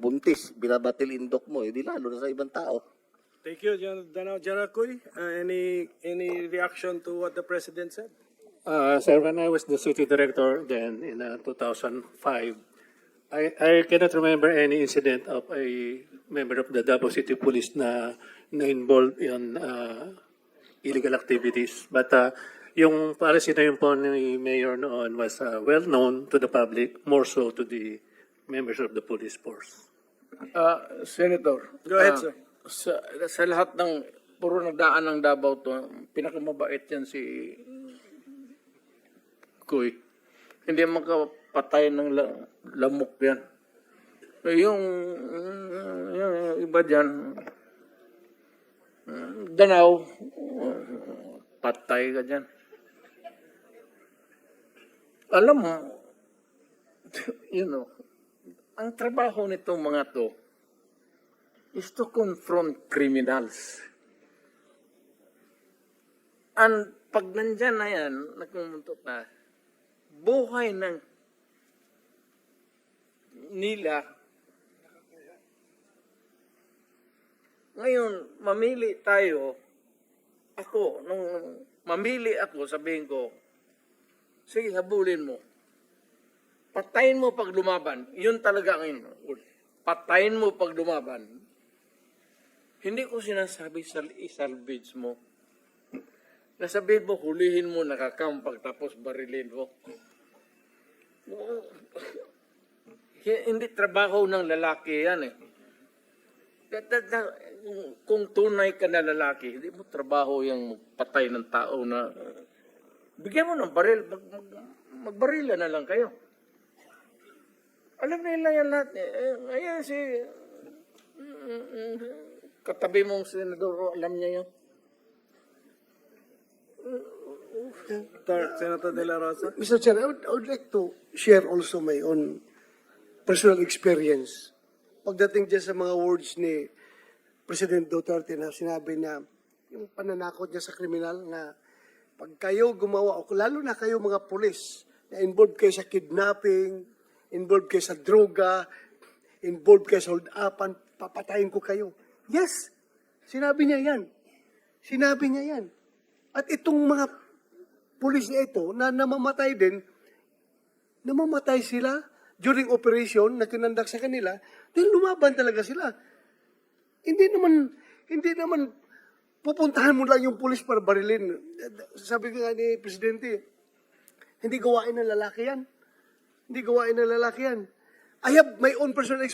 buntis, binabatil indok mo, eh di lalo na sa ibang tao. Thank you, General Cuy, uh, any, any reaction to what the President said? Uh, sir, when I was the city director then in uh, 2005, I, I cannot remember any incident of a member of the Davao City Police na, na involved in uh, illegal activities. But uh, yung policy na yun po ni Mayor noon was uh, well known to the public, more so to the members of the police force. Ah, Senator. Go ahead, ah, sir. Sa, sa lahat ng puro nagdaan ng Davao to, pinakamabait yan si Kuy. Hindi makapatay ng la, lamok yan. Yung, yung iba dyan, uh, patay ka dyan. Alam mo, you know, ang trabaho nitong mga to, is to confront criminals. And pag nandyan na yan, nagmumuntot na, buhay ng nila. Ngayon, mamili tayo. Ako, nung mamili ako, sabihin ko, sige, habulin mo. Patayin mo pag lumaban. Yun talaga ngayon. Patayin mo pag lumaban. Hindi ko sinasabi sa isalvage mo. Nasabihin mo, hulihin mo, nakakampag, tapos barilin mo. Hi- Hindi trabaho ng lalaki yan eh. That, that, that- kung- kung tunay ka na lalaki, hindi mo trabaho yung magpatay ng tao na bigyan mo ng baril, mag, mag, magbarila na lang kayo. Alam nila yan lahat. Eh, eh, ayan si katabi mong senador, alam niya. Tar- Senator De La Rosa. Mr. Chair, I would, I would like to share also my own personal experience. Pagdating dyan sa mga words ni President Duterte na sinabi na yung pananakot niya sa kriminal na pag kayo gumawa, o lalo na kayo mga pulis, na involved kayo sa kidnapping, involved kayo sa droga, involved kayo sa hold-upan, papatayin ko kayo. Yes, sinabi niya yan. Sinabi niya yan. At itong mga pulis na ito na namamatay din, namamatay sila during operation na kinandak sa kanila, dahil lumaban talaga sila. Hindi naman, hindi naman pupuntahan mo lang yung pulis para barilin. Sabi ko nga ni Presidente, hindi gawain ng lalaki yan. Hindi gawain ng lalaki yan. I have my own personal experience.